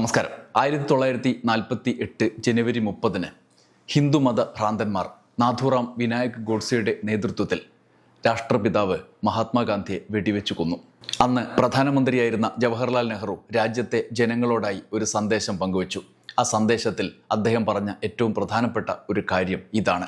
നമസ്കാരം. ആയിരത്തി തൊള്ളായിരത്തി നാൽപ്പത്തി എട്ട് ജനുവരി മുപ്പതിന് ഹിന്ദുമത ഭ്രാന്തന്മാർ നാഥുറാം വിനായക് ഗോഡ്സെയുടെ നേതൃത്വത്തിൽ രാഷ്ട്രപിതാവ് മഹാത്മാഗാന്ധിയെ വെടിവെച്ചു കൊന്നു. അന്ന് പ്രധാനമന്ത്രിയായിരുന്ന ജവഹർലാൽ നെഹ്റു രാജ്യത്തെ ജനങ്ങളോടായി ഒരു സന്ദേശം പങ്കുവച്ചു. ആ സന്ദേശത്തിൽ അദ്ദേഹം പറഞ്ഞ ഏറ്റവും പ്രധാനപ്പെട്ട ഒരു കാര്യം ഇതാണ്.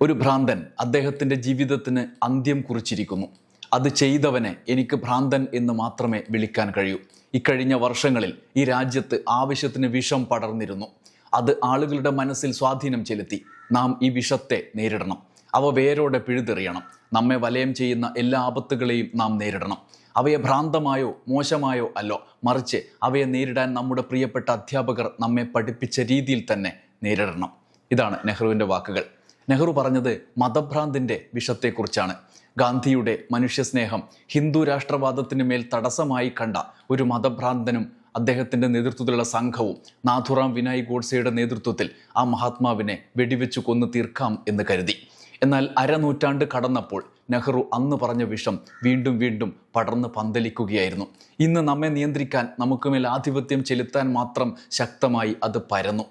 ഒരു ഭ്രാന്തൻ അദ്ദേഹത്തിന്റെ ജീവിതത്തിന് അന്ത്യം കുറിച്ചിരിക്കുന്നു. അത് ചെയ്തവനെ എനിക്ക് ഭ്രാന്തൻ എന്ന് മാത്രമേ വിളിക്കാൻ കഴിയൂ. ഇക്കഴിഞ്ഞ വർഷങ്ങളിൽ ഈ രാജ്യത്ത് ആവശ്യത്തിന് വിഷം പടർന്നിരുന്നു. അത് ആളുകളുടെ മനസ്സിൽ സ്വാധീനം ചെലുത്തി. നാം ഈ വിഷത്തെ നേരിടണം. അവ വേരോടെ പിഴുതെറിയണം. നമ്മെ വലയം ചെയ്യുന്ന എല്ലാ ആപത്തുകളെയും നാം നേരിടണം. അവയെ ഭ്രാന്തമായോ മോശമായോ അല്ലോ മറിച്ച് അവയെ നേരിടാൻ നമ്മുടെ പ്രിയപ്പെട്ട അധ്യാപകർ നമ്മെ പഠിപ്പിച്ച രീതിയിൽ തന്നെ നേരിടണം. ഇതാണ് നെഹ്റുവിന്റെ വാക്കുകൾ. നെഹ്റു പറഞ്ഞത് മതഭ്രാന്തിന്റെ വിഷത്തെക്കുറിച്ചാണ്. ഗാന്ധിയുടെ മനുഷ്യസ്നേഹം ഹിന്ദു രാഷ്ട്രവാദത്തിന് മേൽ തടസ്സമായി കണ്ട ഒരു മതഭ്രാന്തനും അദ്ദേഹത്തിന്റെ നേതൃത്വത്തിലുള്ള സംഘവും നാഥുറാം വിനായ് ഗോഡ്സെയുടെ നേതൃത്വത്തിൽ ആ മഹാത്മാവിനെ വെടിവെച്ച് കൊന്നു തീർക്കാം എന്ന് കരുതി. എന്നാൽ അരനൂറ്റാണ്ട് കടന്നപ്പോൾ നെഹ്റു അന്ന് പറഞ്ഞ വിഷം വീണ്ടും വീണ്ടും പടർന്ന് പന്തലിക്കുകയായിരുന്നു. ഇന്ന് നമ്മെ നിയന്ത്രിക്കാൻ നമുക്ക് മേൽ ആധിപത്യം ചെലുത്താൻ മാത്രം ശക്തമായി അത് പരന്നു.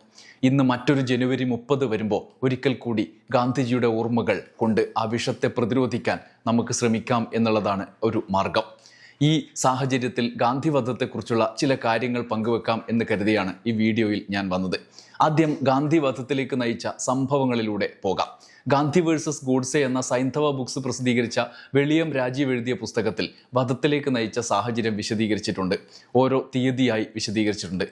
ഇന്ന് മറ്റൊരു ജനുവരി മുപ്പത് വരുമ്പോൾ ഒരിക്കൽ കൂടി ഗാന്ധിജിയുടെ ഓർമ്മകൾ കൊണ്ട് ആ വിഷത്തെ പ്രതിരോധിക്കാൻ നമുക്ക് ശ്രമിക്കാം എന്നുള്ളതാണ് ഒരു മാർഗം. ഈ സാഹചര്യത്തിൽ ഗാന്ധിവധത്തെക്കുറിച്ചുള്ള ചില കാര്യങ്ങൾ പങ്കുവെക്കാം എന്ന് കരുതിയാണ് ഈ വീഡിയോയിൽ ഞാൻ വന്നത്. ആദ്യം ഗാന്ധിവധത്തിലേക്ക് നയിച്ച സംഭവങ്ങളിലൂടെ പോകാം. ഗാന്ധി വേഴ്സസ് ഗോഡ്സെ എന്ന സൈന്ധവ ബുക്സ് പ്രസിദ്ധീകരിച്ച വെളിയം രാജീവ് എഴുതിയ പുസ്തകത്തിൽ വധത്തിലേക്ക് നയിച്ച സാഹചര്യം വിശദീകരിച്ചിട്ടുണ്ട്. ഓരോ തീയതിയായി വിശദീകരിച്ചിട്ടുണ്ട്.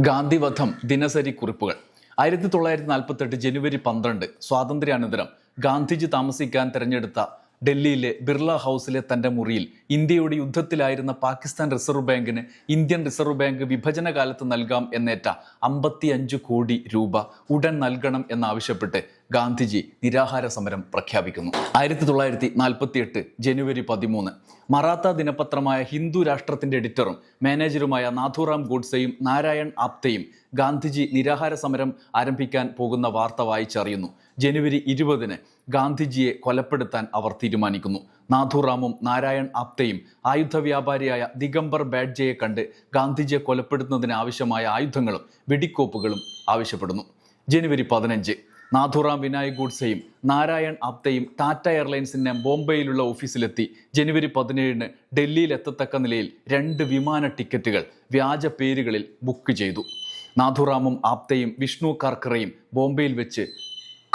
ഗാന്ധിവധം ദിനസരി കുറിപ്പുകൾ ആയിരത്തി തൊള്ളായിരത്തി നാൽപ്പത്തെട്ട് ജനുവരി പന്ത്രണ്ട് സ്വാതന്ത്ര്യാനന്തരം ഗാന്ധിജി താമസിക്കാൻ തിരഞ്ഞെടുത്ത ഡൽഹിയിലെ ബിർള ഹൗസിലെ തന്റെ മുറിയിൽ ഇന്ത്യയുടെ യുദ്ധത്തിലായിരുന്ന പാകിസ്ഥാൻ റിസർവ് ബാങ്കിന് ഇന്ത്യൻ റിസർവ് ബാങ്ക് വിഭജന കാലത്ത് നൽകാം എന്നേറ്റ അമ്പത്തിയഞ്ച് കോടി രൂപ ഉടൻ നൽകണം എന്നാവശ്യപ്പെട്ട് ഗാന്ധിജി നിരാഹാര സമരം പ്രഖ്യാപിക്കുന്നു. ആയിരത്തി തൊള്ളായിരത്തി നാൽപ്പത്തി എട്ട് ജനുവരി പതിമൂന്ന്. മറാത്ത ദിനപത്രമായ ഹിന്ദു രാഷ്ട്രത്തിന്റെ എഡിറ്ററും മാനേജറുമായ നാഥുറാം ഗോഡ്സെയും നാരായൺ ആപ്തയും ഗാന്ധിജി നിരാഹാര സമരം ആരംഭിക്കാൻ പോകുന്ന വാർത്ത വായിച്ചറിയുന്നു. ജനുവരി ഇരുപതിന് ഗാന്ധിജിയെ കൊലപ്പെടുത്താൻ അവർ തീരുമാനിക്കുന്നു. നാഥുറാമും നാരായൺ ആപ്തയും ആയുധ വ്യാപാരിയായ ദിഗംബർ ബാഡ്ജയെ കണ്ട് ഗാന്ധിജിയെ കൊലപ്പെടുത്തുന്നതിന് ആവശ്യമായ ആയുധങ്ങളും വെടിക്കോപ്പുകളും ആവശ്യപ്പെടുന്നു. ജനുവരി പതിനഞ്ച് നാഥുറാം വിനായക് ഗൂഡ്സെയും നാരായൺ ആപ്തയും ടാറ്റ എയർലൈൻസിന്റെ ബോംബെയിലുള്ള ഓഫീസിലെത്തി ജനുവരി പതിനേഴിന് ഡൽഹിയിൽ എത്തത്തക്ക നിലയിൽ രണ്ട് വിമാന ടിക്കറ്റുകൾ വ്യാജ പേരുകളിൽ ബുക്ക് ചെയ്തു. നാഥുറാമും ആപ്തയും വിഷ്ണു കാർക്കറയും ബോംബെയിൽ വെച്ച്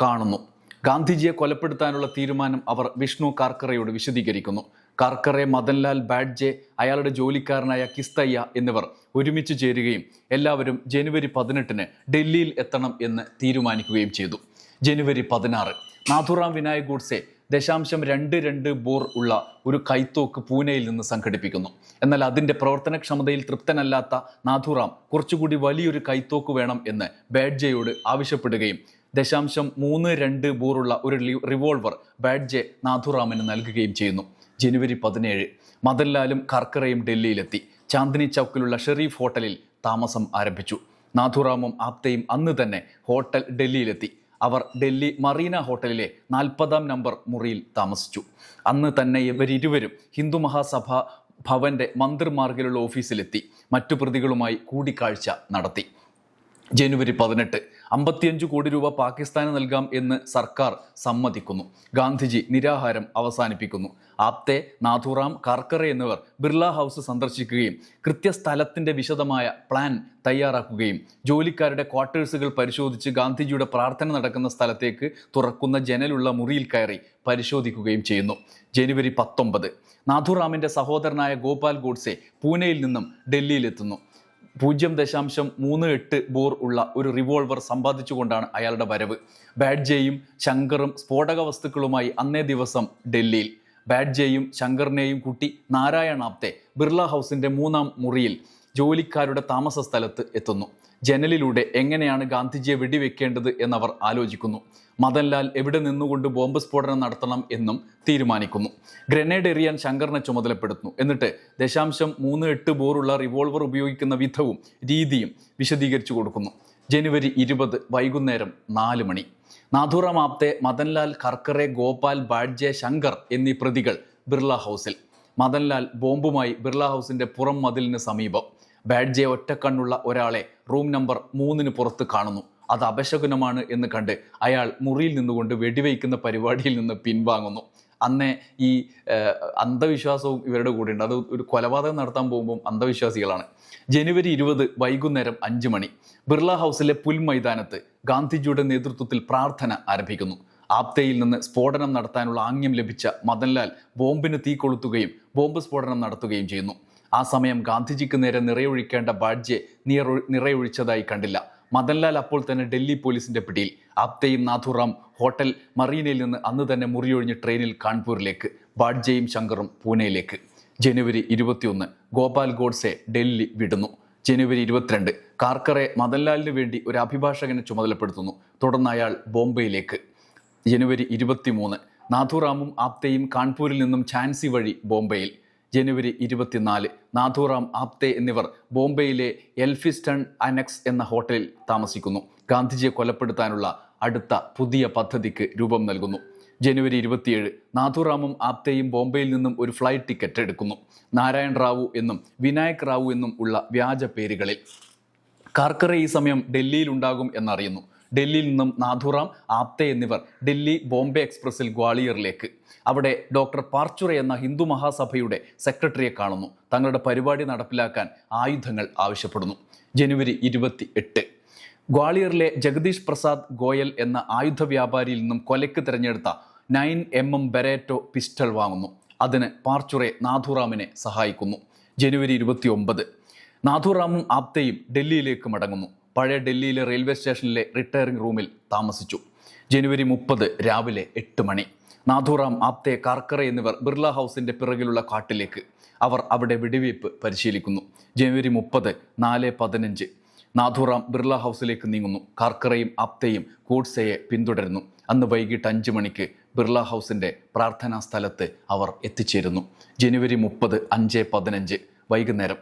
കാണുന്നു. ഗാന്ധിജിയെ കൊലപ്പെടുത്താനുള്ള തീരുമാനം അവർ വിഷ്ണു കാർക്കറയോട് വിശദീകരിക്കുന്നു. കാർക്കറെ മദൻലാൽ ബാഡ്ജെ അയാളുടെ ജോലിക്കാരനായ കിസ്തയ്യ എന്നിവർ ഒരുമിച്ച് ചേരുകയും എല്ലാവരും ജനുവരി പതിനെട്ടിന് ഡൽഹിയിൽ എത്തണം എന്ന് തീരുമാനിക്കുകയും ചെയ്തു. ജനുവരി പതിനാറ് നാഥുറാം വിനായക് ഗോഡ്സെ ദശാംശം രണ്ട് രണ്ട് ബോർ ഉള്ള ഒരു കൈത്തോക്ക് പൂനെയിൽ നിന്ന് സംഘടിപ്പിക്കുന്നു. എന്നാൽ അതിന്റെ പ്രവർത്തനക്ഷമതയിൽ തൃപ്തനല്ലാത്ത നാഥുറാം കുറച്ചുകൂടി വലിയൊരു കൈത്തോക്ക് വേണം എന്ന് ബാഡ്ജയോട് ആവശ്യപ്പെടുകയും ദശാംശം മൂന്ന് രണ്ട് ബോറുള്ള ഒരു റിവോൾവർ ബാഡ്ജെ നാഥുറാമിന് നൽകുകയും ചെയ്യുന്നു. ജനുവരി പതിനേഴ് മദൻലാലും കർക്കറയും ഡൽഹിയിലെത്തി. ചാന്ദിനി ചൗക്കിലുള്ള ഷെറീഫ് ഹോട്ടലിൽ താമസം ആരംഭിച്ചു. നാഥുറാമും ആപ്തയും അന്ന് തന്നെ ഹോട്ടൽ ഡൽഹിയിലെത്തി. അവർ ഡൽഹി മറീന ഹോട്ടലിലെ നാൽപ്പതാം നമ്പർ മുറിയിൽ താമസിച്ചു. അന്ന് തന്നെ ഇവരിരുവരും ഹിന്ദു മഹാസഭ ഭവന്റെ മന്ത്രിമാർഗിലുള്ള ഓഫീസിലെത്തി. മറ്റു പ്രതികളുമായി കൂടിക്കാഴ്ച നടത്തി. ജനുവരി പതിനെട്ട്. അമ്പത്തിയഞ്ച് കോടി രൂപ പാകിസ്ഥാന് നൽകാം എന്ന് സർക്കാർ സമ്മതിക്കുന്നു. ഗാന്ധിജി നിരാഹാരം അവസാനിപ്പിക്കുന്നു. ആപ്തെ നാഥുറാം കാർക്കറെ എന്നിവർ ബിർള ഹൗസ് സന്ദർശിക്കുകയും കൃത്യസ്ഥലത്തിന്റെ വിശദമായ പ്ലാൻ തയ്യാറാക്കുകയും ജോലിക്കാരുടെ ക്വാർട്ടേഴ്സുകൾ പരിശോധിച്ച് ഗാന്ധിജിയുടെ പ്രാർത്ഥന നടക്കുന്ന സ്ഥലത്തേക്ക് തുറക്കുന്ന ജനലുള്ള മുറിയിൽ കയറി പരിശോധിക്കുകയും ചെയ്യുന്നു. ജനുവരി പത്തൊമ്പത്. നാഥുറാമിന്റെ സഹോദരനായ ഗോപാൽ ഗോഡ്സെ പൂനെയിൽ നിന്നും ഡൽഹിയിലെത്തുന്നു. പൂജ്യം ദശാംശം മൂന്ന് എട്ട് ബോർ ഉള്ള ഒരു റിവോൾവർ സമ്പാദിച്ചുകൊണ്ടാണ് അയാളുടെ വരവ്. ബാഡ്ജയും ശങ്കറും സ്ഫോടക വസ്തുക്കളുമായി അന്നേ ദിവസം ഡൽഹിയിൽ. ബാഡ്ജയും ശങ്കറിനെയും കൂട്ടി നാരായണാപ്തെ ബിർള ഹൗസിന്റെ മൂന്നാം മുറിയിൽ ജോലിക്കാരുടെ താമസ സ്ഥലത്ത് എത്തുന്നു. ജനലിലൂടെ എങ്ങനെയാണ് ഗാന്ധിജിയെ വെടിവെക്കേണ്ടത് എന്നവർ ആലോചിക്കുന്നു. മദൻലാൽ എവിടെ നിന്നുകൊണ്ട് ബോംബ് സ്ഫോടനം നടത്തണം എന്നും തീരുമാനിക്കുന്നു. ഗ്രനേഡ് എറിയാൻ ശങ്കറിനെ ചുമതലപ്പെടുത്തുന്നു. എന്നിട്ട് ദശാംശം മൂന്ന് എട്ട് ബോറുള്ള റിവോൾവർ ഉപയോഗിക്കുന്ന വിധവും രീതിയും വിശദീകരിച്ചു കൊടുക്കുന്നു. ജനുവരി ഇരുപത് വൈകുന്നേരം നാല് മണി. നാഥുറാം ആപ്തെ മദൻലാൽ കർക്കറെ ഗോപാൽ ബാഡ്ജെ ശങ്കർ എന്നീ പ്രതികൾ ബിർള ഹൗസിൽ. മദൻലാൽ ബോംബുമായി ബിർള ഹൗസിന്റെ പുറം മതിലിന് സമീപം. ബാഡ്ജെ ഒറ്റക്കണ്ണുള്ള ഒരാളെ റൂം നമ്പർ മൂന്നിന് പുറത്ത് കാണുന്നു. അത് അപശകുനമാണ് എന്ന് കണ്ട് അയാൾ മുറിയിൽ നിന്നുകൊണ്ട് വെടിവെയ്ക്കുന്ന പരിപാടിയിൽ നിന്ന് പിൻവാങ്ങുന്നു. അന്നേ ഈ അന്ധവിശ്വാസവും ഇവരുടെ കൂടെ ഉണ്ട് അത് ഒരു കൊലപാതകം നടത്താൻ പോകുമ്പോൾ അന്ധവിശ്വാസികളാണ്. ജനുവരി ഇരുപത് വൈകുന്നേരം അഞ്ച് മണി. ബിർള ഹൗസിലെ പുൽമൈതാനത്ത് ഗാന്ധിജിയുടെ നേതൃത്വത്തിൽ പ്രാർത്ഥന ആരംഭിക്കുന്നു. ആപ്തയിൽ നിന്ന് സ്ഫോടനം നടത്താനുള്ള ആംഗ്യം ലഭിച്ച മദൻലാൽ ബോംബിന് തീ കൊളുത്തുകയും ബോംബ് സ്ഫോടനം നടത്തുകയും ചെയ്യുന്നു. ആ സമയം ഗാന്ധിജിക്ക് നേരെ നിറയൊഴിക്കേണ്ട ബാഡ്ജെ നിറ നിറയൊഴിച്ചതായി കണ്ടില്ല. മദൻലാൽ അപ്പോൾ തന്നെ ഡൽഹി പോലീസിന്റെ പിടിയിൽ. ആപ്തയും നാഥുറാം ഹോട്ടൽ മറീനയിൽ നിന്ന് അന്ന് തന്നെ മുറിയൊഴിഞ്ഞ് ട്രെയിനിൽ കാൺപൂരിലേക്ക് ബാഡ്ജയും ശങ്കറും പൂനെയിലേക്ക്. ജനുവരി ഇരുപത്തിയൊന്ന് ഗോപാൽ ഗോഡ്സെ ഡൽഹി വിടുന്നു. ജനുവരി ഇരുപത്തിരണ്ട് കാർക്കറെ മദൻലാലിന് വേണ്ടി ഒരു അഭിഭാഷകനെ ചുമതലപ്പെടുത്തുന്നു. തുടർന്ന് അയാൾ ബോംബെയിലേക്ക്. ജനുവരി ഇരുപത്തിമൂന്ന് നാഥുറാമും ആപ്തയും കാൺപൂരിൽ നിന്നും ഝാൻസി വഴി ബോംബെയിൽ. ജനുവരി ഇരുപത്തിനാല്. നാഥുറാം ആപ്തെ എന്നിവർ ബോംബെയിലെ എൽഫിസ്റ്റൺ അനക്സ് എന്ന ഹോട്ടലിൽ താമസിക്കുന്നു. ഗാന്ധിജിയെ കൊലപ്പെടുത്താനുള്ള അടുത്ത പുതിയ പദ്ധതിക്ക് രൂപം നൽകുന്നു. ജനുവരി ഇരുപത്തിയേഴ് നാഥുറാമും ആപ്തയും ബോംബെയിൽ നിന്നും ഒരു ഫ്ലൈറ്റ് ടിക്കറ്റ് എടുക്കുന്നു. നാരായൺ റാവു എന്നും വിനായക് റാവു എന്നും ഉള്ള വ്യാജ പേരുകളിൽ. കാർക്കറെ ഈ സമയം ഡൽഹിയിൽ ഉണ്ടാകും എന്നറിയുന്നു. ഡൽഹിയിൽ നിന്നും നാഥുറാം ആപ്തെ എന്നിവർ ഡൽഹി ബോംബെ എക്സ്പ്രസിൽ ഗ്വാളിയറിലേക്ക്. അവിടെ ഡോക്ടർ പാർച്ചുറ എന്ന ഹിന്ദു മഹാസഭയുടെ സെക്രട്ടറിയെ കാണുന്നു. തങ്ങളുടെ പരിപാടി നടപ്പിലാക്കാൻ ആയുധങ്ങൾ ആവശ്യപ്പെടുന്നു. ജനുവരി ഇരുപത്തി എട്ട് ഗ്വാളിയറിലെ ജഗദീഷ് പ്രസാദ് ഗോയൽ എന്ന ആയുധ വ്യാപാരിയിൽ നിന്നും കൊലയ്ക്ക് തിരഞ്ഞെടുത്ത nine M M Beretta pistol വാങ്ങുന്നു. അതിന് പാർച്ചുറെ നാഥുറാമിനെ സഹായിക്കുന്നു. ജനുവരി ഇരുപത്തി ഒമ്പത് നാഥുറാമും ആപ്തയും ഡൽഹിയിലേക്ക് മടങ്ങുന്നു. പഴയ ഡൽഹിയിലെ റെയിൽവേ സ്റ്റേഷനിലെ റിട്ടയറിംഗ് റൂമിൽ താമസിച്ചു. ജനുവരി മുപ്പത് രാവിലെ എട്ട് മണി. നാഥുറാം ആപ്തെ കാർക്കറ എന്നിവർ ബിർള ഹൗസിന്റെ പിറകിലുള്ള കാട്ടിലേക്ക് അവർ അവിടെ വെടിവയ്പ് പരിശീലിക്കുന്നു. ജനുവരി മുപ്പത് നാല് പതിനഞ്ച്. നാഥുറാം ബിർള ഹൗസിലേക്ക് നീങ്ങുന്നു. കാർക്കറയും ആപ്തയും ഗോഡ്സെയെ പിന്തുടരുന്നു. അന്ന് വൈകിട്ട് അഞ്ച് മണിക്ക് ബിർള ഹൗസിന്റെ പ്രാർത്ഥനാ സ്ഥലത്ത് അവർ എത്തിച്ചേരുന്നു. ജനുവരി മുപ്പത് അഞ്ച് പതിനഞ്ച്. വൈകുന്നേരം.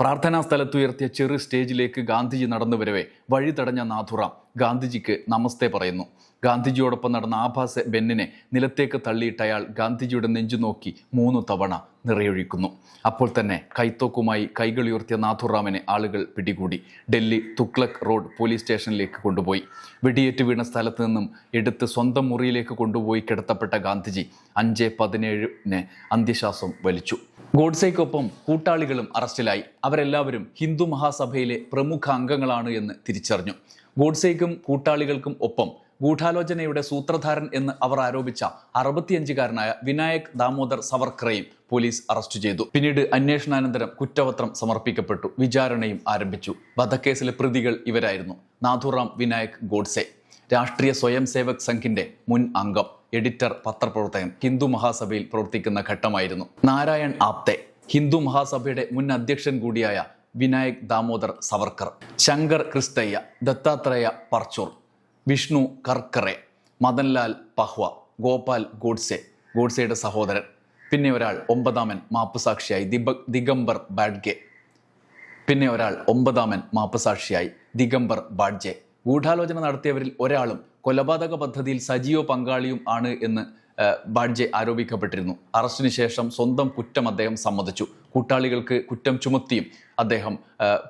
പ്രാർത്ഥനാ സ്ഥലത്തുയർത്തിയ ചെറു സ്റ്റേജിലേക്ക് ഗാന്ധിജി നടന്നു വരവെ വഴി തടഞ്ഞ നാഥുറാം ഗാന്ധിജിക്ക് നമസ്തേ പറയുന്നു. ഗാന്ധിജിയോടൊപ്പം നടന്ന ആഭാസ ബെന്നിനെ നിലത്തേക്ക് തള്ളിയിട്ട് അയാൾ ഗാന്ധിജിയുടെ നെഞ്ചു നോക്കി മൂന്ന് തവണ നിറയൊഴിക്കുന്നു. അപ്പോൾ തന്നെ കൈത്തോക്കുമായി കൈകളുയർത്തിയ നാഥുറാമിനെ ആളുകൾ പിടികൂടി. ഡൽഹി തുക്ലക് റോഡ് പോലീസ് സ്റ്റേഷനിലേക്ക് കൊണ്ടുപോയി. വെടിയേറ്റ് വീണ സ്ഥലത്ത് നിന്നും എടുത്ത് സ്വന്തം മുറിയിലേക്ക് കൊണ്ടുപോയി കിടത്തപ്പെട്ട ഗാന്ധിജി അഞ്ച് പതിനേഴിന് അന്ത്യശ്വാസം വലിച്ചു. ഗോഡ്സെയ്ക്കൊപ്പം കൂട്ടാളികളും അറസ്റ്റിലായി. അവരെല്ലാവരും ഹിന്ദു മഹാസഭയിലെ പ്രമുഖ അംഗങ്ങളാണ് എന്ന് തിരിച്ചറിഞ്ഞു. ഗോഡ്സെയ്ക്കും കൂട്ടാളികൾക്കും ഒപ്പം ഗൂഢാലോചനയുടെ സൂത്രധാരൻ എന്ന് അവർ ആരോപിച്ച അറുപത്തിയഞ്ചുകാരനായ വിനായക് ദാമോദർ സവർക്കറെയും പോലീസ് അറസ്റ്റ് ചെയ്തു. പിന്നീട് അന്വേഷണാനന്തരം കുറ്റപത്രം സമർപ്പിക്കപ്പെട്ടു. വിചാരണയും ആരംഭിച്ചു. വധക്കേസിലെ പ്രതികൾ ഇവരായിരുന്നു. നാഥുറാം വിനായക് ഗോഡ്സെ. രാഷ്ട്രീയ സ്വയം സേവക് സംഘിന്റെ മുൻ അംഗം എഡിറ്റർ പത്രപ്രവർത്തകൻ ഹിന്ദു മഹാസഭയിൽ പ്രവർത്തിക്കുന്ന ഘട്ടമായിരുന്നു. നാരായൺ ആപ്തെ ഹിന്ദു മഹാസഭയുടെ മുൻ അധ്യക്ഷൻ കൂടിയായ വിനായക് ദാമോദർ സവർക്കർ ശങ്കർ ക്രിസ്തയ്യ ദത്താത്രേയ പർച്ചൂർ വിഷ്ണു കർക്കറെ മദൻലാൽ പഹ്വ ഗോപാൽ ഗോഡ്സെ ഗോഡ്സെയുടെ സഹോദരൻ പിന്നെ ഒരാൾ ഒമ്പതാമൻ മാപ്പുസാക്ഷിയായി ദിബ ദിഗംബർ ബാഡ്ഗെ പിന്നെ ഒരാൾ ഒമ്പതാമൻ മാപ്പുസാക്ഷിയായി ദിഗംബർ ബാഡ്ജെ. ഗൂഢാലോചന നടത്തിയവരിൽ ഒരാളും കൊലപാതക പദ്ധതിയിൽ സജീവ പങ്കാളിയും ആണ് എന്ന് ബാഡ്ജെ ആരോപിക്കപ്പെട്ടിരുന്നു. അറസ്റ്റിന് ശേഷം സ്വന്തം കുറ്റം അദ്ദേഹം സമ്മതിച്ചു. കൂട്ടാളികൾക്ക് കുറ്റം ചുമത്തിയും അദ്ദേഹം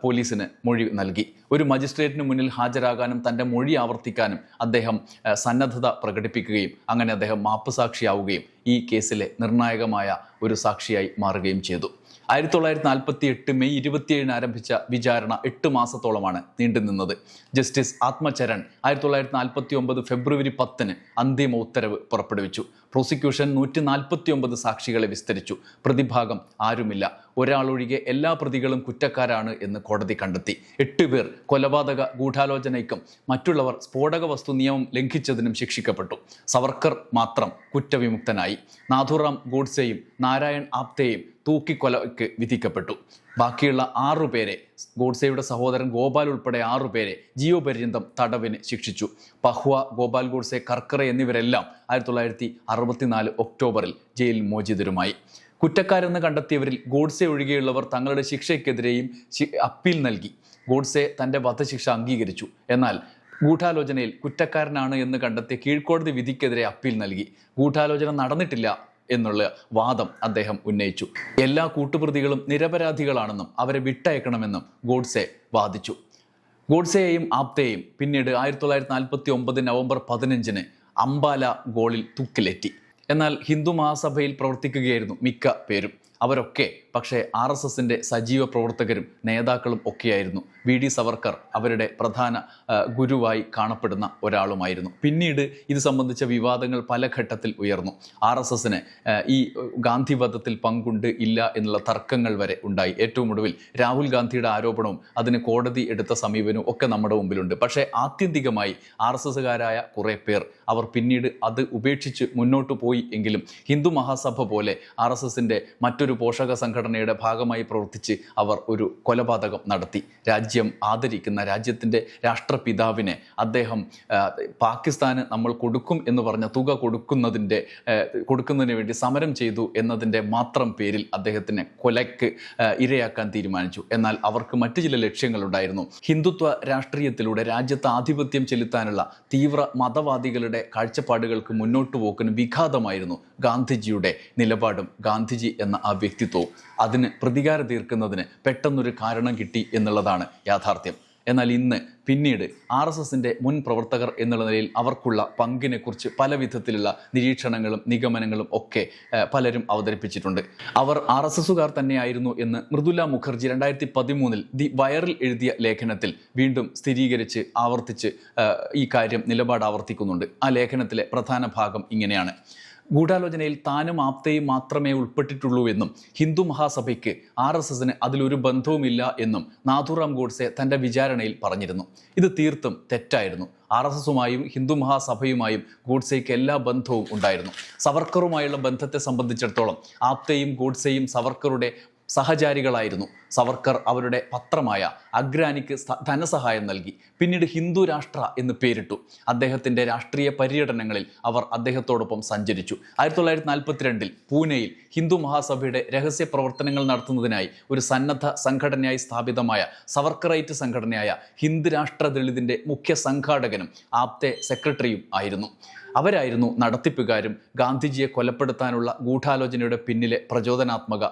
പോലീസിന് മൊഴി നൽകി. ഒരു മജിസ്ട്രേറ്റിന് മുന്നിൽ ഹാജരാകാനും തന്റെ മൊഴി ആവർത്തിക്കാനും അദ്ദേഹം സന്നദ്ധത പ്രകടിപ്പിക്കുകയും അങ്ങനെ അദ്ദേഹം മാപ്പ് സാക്ഷിയാവുകയും ഈ കേസിലെ നിർണായകമായ ഒരു സാക്ഷിയായി മാറുകയും ചെയ്തു. ആയിരത്തി തൊള്ളായിരത്തി നാൽപ്പത്തി എട്ട് മെയ് ഇരുപത്തിയേഴിന് ആരംഭിച്ച വിചാരണ എട്ട് മാസത്തോളമാണ് നീണ്ടുനിന്നത് ജസ്റ്റിസ് ആത്മചരൺ ആയിരത്തി തൊള്ളായിരത്തി നാൽപ്പത്തി ഒമ്പത് ഫെബ്രുവരി പത്തിന് അന്തിമ ഉത്തരവ് പുറപ്പെടുവിച്ചു. പ്രോസിക്യൂഷൻ നൂറ്റി നാൽപ്പത്തി ഒമ്പത് സാക്ഷികളെ വിസ്തരിച്ചു. പ്രതിഭാഗം ആരുമില്ല. ഒരാളൊഴികെ എല്ലാ പ്രതികളും കുറ്റക്കാരാണ് എന്ന് കോടതി കണ്ടെത്തി. എട്ട് പേർ കൊലപാതക ഗൂഢാലോചനയ്ക്കും മറ്റുള്ളവർ സ്ഫോടക വസ്തു നിയമം ലംഘിച്ചതിനും ശിക്ഷിക്കപ്പെട്ടു. സവർക്കർ മാത്രം കുറ്റവിമുക്തനായി. നാഥുറാം ഗോഡ്സെയും നാരായൺ ആപ്തെയും തൂക്കിക്കൊലയ്ക്ക് വിധിക്കപ്പെട്ടു. ബാക്കിയുള്ള ആറുപേരെ ഗോഡ്സെയുടെ സഹോദരൻ ഗോപാൽ ഉൾപ്പെടെ ആറുപേരെ ജീവപര്യന്തം തടവിന് ശിക്ഷിച്ചു. പഹ്വ ഗോപാൽ ഗോഡ്സെ കർക്കറ എന്നിവരെല്ലാം ആയിരത്തി തൊള്ളായിരത്തി അറുപത്തിനാല് ഒക്ടോബറിൽ ജയിൽ മോചിതരുമായി. കുറ്റക്കാരെന്ന് കണ്ടെത്തിയവരിൽ ഗോഡ്സെ ഒഴികെയുള്ളവർ തങ്ങളുടെ ശിക്ഷയ്ക്കെതിരെയും അപ്പീൽ നൽകി. ഗോഡ്സെ തന്റെ വധശിക്ഷ അംഗീകരിച്ചു. എന്നാൽ ഗൂഢാലോചനയിൽ കുറ്റക്കാരനാണ് എന്ന് കണ്ടെത്തിയ കീഴ്ക്കോടതി വിധിക്കെതിരെ അപ്പീൽ നൽകി. ഗൂഢാലോചന നടന്നിട്ടില്ല. എന്നുള്ള വാദം അദ്ദേഹം ഉന്നയിച്ചു. എല്ലാ കൂട്ടുപ്രതികളും നിരപരാധികളാണെന്നും അവരെ വിട്ടയക്കണമെന്നും ഗോഡ്സെ വാദിച്ചു. ഗോഡ്സെയെയും ആപ്തയെയും പിന്നീട് ആയിരത്തി തൊള്ളായിരത്തി നാൽപ്പത്തി ഒമ്പത് നവംബർ പതിനഞ്ചിന് അംബാല ഗോളിൽ തൂക്കിലേറ്റി. എന്നാൽ ഹിന്ദു മഹാസഭയിൽ പ്രവർത്തിക്കുകയായിരുന്നു മിക്ക പേരും. അവരൊക്കെ പക്ഷേ ആർ എസ് എസിന്റെ സജീവ പ്രവർത്തകരും നേതാക്കളും ഒക്കെയായിരുന്നു. വി. ഡി. സവർക്കർ അവരുടെ പ്രധാന ഗുരുവായി കാണപ്പെടുന്ന ഒരാളുമായിരുന്നു. പിന്നീട് ഇത് സംബന്ധിച്ച വിവാദങ്ങൾ പല ഘട്ടത്തിൽ ഉയർന്നു. ആർ എസ് എസിന് ഈ ഗാന്ധിവധത്തിൽ പങ്കുണ്ട് ഇല്ല എന്നുള്ള തർക്കങ്ങൾ വരെ ഉണ്ടായി. ഏറ്റവും ഒടുവിൽ രാഹുൽ ഗാന്ധിയുടെ ആരോപണവും അതിന് കോടതി എടുത്ത സമീപനവും ഒക്കെ നമ്മുടെ മുമ്പിലുണ്ട്. പക്ഷേ ആത്യന്തികമായി ആർ എസ് എസുകാരായ കുറേ പേർ അവർ പിന്നീട് അത് ഉപേക്ഷിച്ച് മുന്നോട്ട് പോയി എങ്കിലും ഹിന്ദു മഹാസഭ പോലെ ആർ എസ് എസിന്റെ മറ്റൊരു പോഷക സംഘടനയുടെ ഭാഗമായി പ്രവർത്തിച്ച് അവർ ഒരു കൊലപാതകം നടത്തി. രാജ്യം ആദരിക്കുന്ന രാജ്യത്തിന്റെ രാഷ്ട്രപിതാവിനെ അദ്ദേഹം പാകിസ്ഥാന് നമ്മൾ കൊടുക്കും എന്ന് പറഞ്ഞ തുക കൊടുക്കുന്നതിന്റെ കൊടുക്കുന്നതിന് വേണ്ടി സമരം ചെയ്തു എന്നതിന്റെ മാത്രം പേരിൽ അദ്ദേഹത്തിനെ കൊലയ്ക്ക് ഇരയാക്കാൻ തീരുമാനിച്ചു. എന്നാൽ അവർക്ക് മറ്റു ചില ലക്ഷ്യങ്ങളുണ്ടായിരുന്നു. ഹിന്ദുത്വ രാഷ്ട്രീയത്തിലൂടെ രാജ്യത്ത് ആധിപത്യം ചെലുത്താനുള്ള തീവ്ര മതവാദികളുടെ കാഴ്ചപ്പാടുകൾക്ക് മുന്നോട്ട് പോക്കിന് വിഘാതമായിരുന്നു ഗാന്ധിജിയുടെ നിലപാടും. ഗാന്ധിജി എന്ന ആ വ്യക്തിത്വവും. അതിന് പ്രതികാര തീർക്കുന്നതിന് പെട്ടെന്നൊരു കാരണം കിട്ടി എന്നുള്ളതാണ് യാഥാർത്ഥ്യം. എന്നാൽ ഇന്ന് പിന്നീട് ആർ എസ് എസിന്റെ മുൻ പ്രവർത്തകർ എന്നുള്ള നിലയിൽ അവർക്കുള്ള പങ്കിനെക്കുറിച്ച് പല വിധത്തിലുള്ള നിരീക്ഷണങ്ങളും നിഗമനങ്ങളും ഒക്കെ പലരും അവതരിപ്പിച്ചിട്ടുണ്ട്. അവർ ആർ എസ് എസുകാർ തന്നെയായിരുന്നു എന്ന് മൃദുല മുഖർജി രണ്ടായിരത്തി പതിമൂന്നിൽ ദി വയറിൽ എഴുതിയ ലേഖനത്തിൽ വീണ്ടും സ്ഥിരീകരിച്ച് ആവർത്തിച്ച് ഈ കാര്യം നിലപാട് ആവർത്തിക്കുന്നുണ്ട് ആ ലേഖനത്തിലെ പ്രധാന ഭാഗം ഇങ്ങനെയാണ്. ഗൂഢാലോചനയിൽ താനും ആപ്തയും മാത്രമേ ഉൾപ്പെട്ടിട്ടുള്ളൂ എന്നും ഹിന്ദു മഹാസഭയ്ക്ക് ആർ എസ് എസിന് അതിലൊരു ബന്ധവുമില്ല എന്നും നാഥുറാം ഗോഡ്സെ തന്റെ വിചാരണയിൽ പറഞ്ഞിരുന്നു. ഇത് തീർത്തും തെറ്റായിരുന്നു. ആർ എസ് എസുമായും ഹിന്ദു മഹാസഭയുമായും ഗോഡ്സെയ്ക്ക് എല്ലാ ബന്ധവും ഉണ്ടായിരുന്നു. സവർക്കറുമായുള്ള ബന്ധത്തെ സംബന്ധിച്ചിടത്തോളം ആപ്തയും ഗോഡ്സെയും സവർക്കറുടെ സഹചാരികളായിരുന്നു. സവർക്കർ അവരുടെ പത്രമായ അഗ്രാനിക്ക് ധനസഹായം നൽകി. പിന്നീട് ഹിന്ദു രാഷ്ട്ര എന്ന് പേരിട്ടു. അദ്ദേഹത്തിന്റെ രാഷ്ട്രീയ പര്യടനങ്ങളിൽ അവർ അദ്ദേഹത്തോടൊപ്പം സഞ്ചരിച്ചു. ആയിരത്തി തൊള്ളായിരത്തി നാൽപ്പത്തിരണ്ടിൽ പൂനെയിൽ ഹിന്ദു മഹാസഭയുടെ രഹസ്യ പ്രവർത്തനങ്ങൾ നടത്തുന്നതിനായി ഒരു സന്നദ്ധ സംഘടനയായി സ്ഥാപിതമായ സവർക്കറൈറ്റ് സംഘടനയായ ഹിന്ദു രാഷ്ട്ര ദളിതിന്റെ മുഖ്യ സംഘാടകനും ആപ്തെ സെക്രട്ടറിയും ആയിരുന്നു. അവരായിരുന്നു നടത്തിപ്പുകാരും ഗാന്ധിജിയെ കൊലപ്പെടുത്താനുള്ള ഗൂഢാലോചനയുടെ പിന്നിലെ പ്രചോദനാത്മക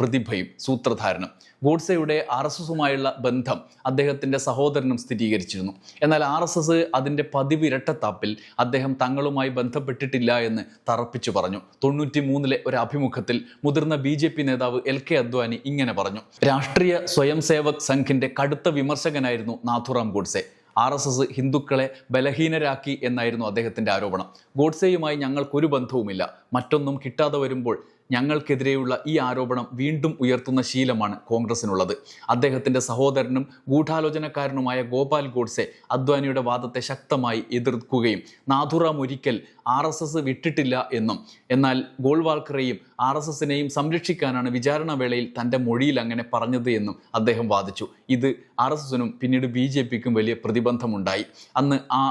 പ്രതിഭയും സൂത്രധാരനും. ഗോഡ്സെയുടെ ആർ എസ് എസുമായുള്ള ബന്ധം അദ്ദേഹത്തിന്റെ സഹോദരനും സ്ഥിരീകരിച്ചിരുന്നു. എന്നാൽ ആർ എസ് എസ് അതിന്റെ പതിവ് ഇരട്ടത്താപ്പിൽ അദ്ദേഹം തങ്ങളുമായി ബന്ധപ്പെട്ടിട്ടില്ല എന്ന് തറപ്പിച്ചു പറഞ്ഞു. തൊണ്ണൂറ്റി മൂന്നിലെ ഒരു അഭിമുഖത്തിൽ മുതിർന്ന ബി ജെ പി നേതാവ് എൽ കെ അദ്വാനി ഇങ്ങനെ പറഞ്ഞു. രാഷ്ട്രീയ സ്വയംസേവക് സേവക് സംഘിന്റെ കടുത്ത വിമർശകനായിരുന്നു Nathuram Godse. R S S ഹിന്ദുക്കളെ ബലഹീനരാക്കി എന്നായിരുന്നു അദ്ദേഹത്തിന്റെ ആരോപണം. ഗോഡ്സെയുമായി ഞങ്ങൾക്കൊരു ബന്ധവുമില്ല. മറ്റൊന്നും കിട്ടാതെ വരുമ്പോൾ ഞങ്ങൾക്കെതിരെയുള്ള ഈ ആരോപണം വീണ്ടും ഉയർത്തുന്ന ശീലമാണ് കോൺഗ്രസിനുള്ളത്. അദ്ദേഹത്തിന്റെ സഹോദരനും ഗൂഢാലോചനക്കാരനുമായ ഗോപാൽ ഗോഡ്സെ അദ്വാനിയുടെ വാദത്തെ ശക്തമായി എതിർക്കുകയും നാഥുറാം ഒരിക്കൽ ആർ എസ് എസ് വിട്ടിട്ടില്ല എന്നും എന്നാൽ ഗോൾവാൾക്കറേയും ആർ എസ് എസിനെയും സംരക്ഷിക്കാനാണ് വിചാരണ വേളയിൽ തന്റെ മൊഴിയിൽ അങ്ങനെ പറഞ്ഞത് എന്നും അദ്ദേഹം വാദിച്ചു. ഇത് ആർ എസ് എസിനും പിന്നീട് ബി ജെ പിക്കും വലിയ പ്രതിബന്ധമുണ്ടായി. അന്ന് ആ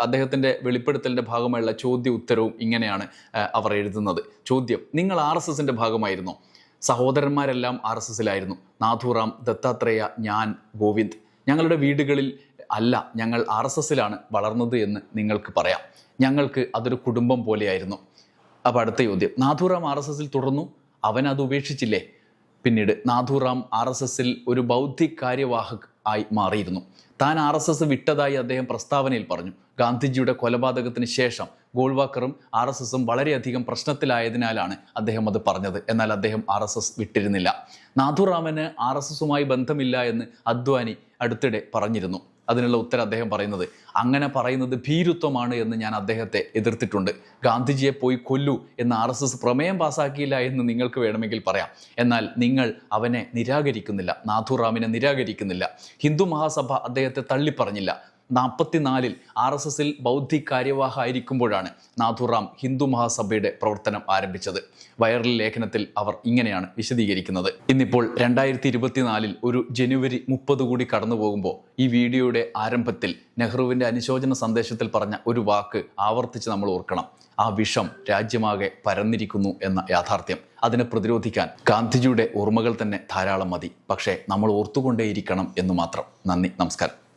അദ്ദേഹത്തിന്റെ വെളിപ്പെടുത്തലിന്റെ ഭാഗമായുള്ള ചോദ്യ ഉത്തരവും ഇങ്ങനെയാണ് അവർ എഴുതുന്നത്. ചോദ്യം നിങ്ങൾ ആർ എസ് എസിന്റെ ഭാഗമായിരുന്നു? സഹോദരന്മാരെല്ലാം ആർ എസ് എസിലായിരുന്നു. നാഥുറാം ദത്താത്രേയ ഞാൻ ഗോവിന്ദ്. ഞങ്ങളുടെ വീടുകളിൽ അല്ല ഞങ്ങൾ ആർ എസ് എസിലാണ് വളർന്നത് എന്ന് നിങ്ങൾക്ക് പറയാം. ഞങ്ങൾക്ക് അതൊരു കുടുംബം പോലെയായിരുന്നു. അപ്പോൾ അടുത്ത ചോദ്യം നാഥുറാം ആർ എസ് എസിൽ തുടർന്നു? അവൻ അത് ഉപേക്ഷിച്ചില്ലേ? പിന്നീട് നാഥുറാം ആർ എസ് എസിൽ ഒരു ബൗദ്ധിക കാര്യവാഹക് ആയി മാറിയിരുന്നു. താൻ ആർ എസ് എസ് വിട്ടതായി അദ്ദേഹം പ്രസ്താവനയിൽ പറഞ്ഞു. ഗാന്ധിജിയുടെ കൊലപാതകത്തിന് ശേഷം ഗോൾവാക്കറും ആർ എസ് എസും വളരെയധികം പ്രശ്നത്തിലായതിനാലാണ് അദ്ദേഹം അത് പറഞ്ഞത്. എന്നാൽ അദ്ദേഹം ആർ എസ് എസ് വിട്ടിരുന്നില്ല. നാഥുറാമന് ആർ എസ് എസുമായി ബന്ധമില്ല എന്ന് അദ്വാനി അടുത്തിടെ പറഞ്ഞിരുന്നു. അതിനുള്ള ഉത്തരം അദ്ദേഹം പറയുന്നത് അങ്ങനെ പറയുന്നത് ഭീരുത്വമാണ് എന്ന് ഞാൻ അദ്ദേഹത്തെ എതിർത്തിട്ടുണ്ട്. ഗാന്ധിജിയെ പോയി കൊല്ലൂ എന്ന് ആർ എസ് എസ് പ്രമേയം പാസാക്കിയില്ല എന്ന് നിങ്ങൾക്ക് വേണമെങ്കിൽ പറയാം. എന്നാൽ നിങ്ങൾ അവനെ നിരാകരിക്കുന്നില്ല. നാഥുറാമിനെ നിരാകരിക്കുന്നില്ല. ഹിന്ദു മഹാസഭ അദ്ദേഹത്തെ തള്ളിപ്പറഞ്ഞില്ല. നാൽപ്പത്തിനാലിൽ ആർ എസ് എസിൽ ബൗദ്ധിക് കാര്യവാഹമായിരിക്കുമ്പോഴാണ് നാഥുറാം ഹിന്ദു മഹാസഭയുടെ പ്രവർത്തനം ആരംഭിച്ചത്. വൈറൽ ലേഖനത്തിൽ അവർ ഇങ്ങനെയാണ് വിശദീകരിക്കുന്നത്. ഇന്നിപ്പോൾ രണ്ടായിരത്തി ഇരുപത്തിനാലിൽ ഒരു ജനുവരി മുപ്പത് കൂടി കടന്നു പോകുമ്പോൾ ഈ വീഡിയോയുടെ ആരംഭത്തിൽ നെഹ്റുവിന്റെ അനുശോചന സന്ദേശത്തിൽ പറഞ്ഞ ഒരു വാക്ക് ആവർത്തിച്ച് നമ്മൾ ഓർക്കണം. ആ വിഷം രാജ്യമാകെ പരന്നിരിക്കുന്നു എന്ന യാഥാർത്ഥ്യം. അതിനെ പ്രതിരോധിക്കാൻ ഗാന്ധിജിയുടെ ഓർമ്മകൾ തന്നെ ധാരാളം മതി. പക്ഷേ നമ്മൾ ഓർത്തുകൊണ്ടേയിരിക്കണം എന്ന് മാത്രം. നന്ദി നമസ്കാരം.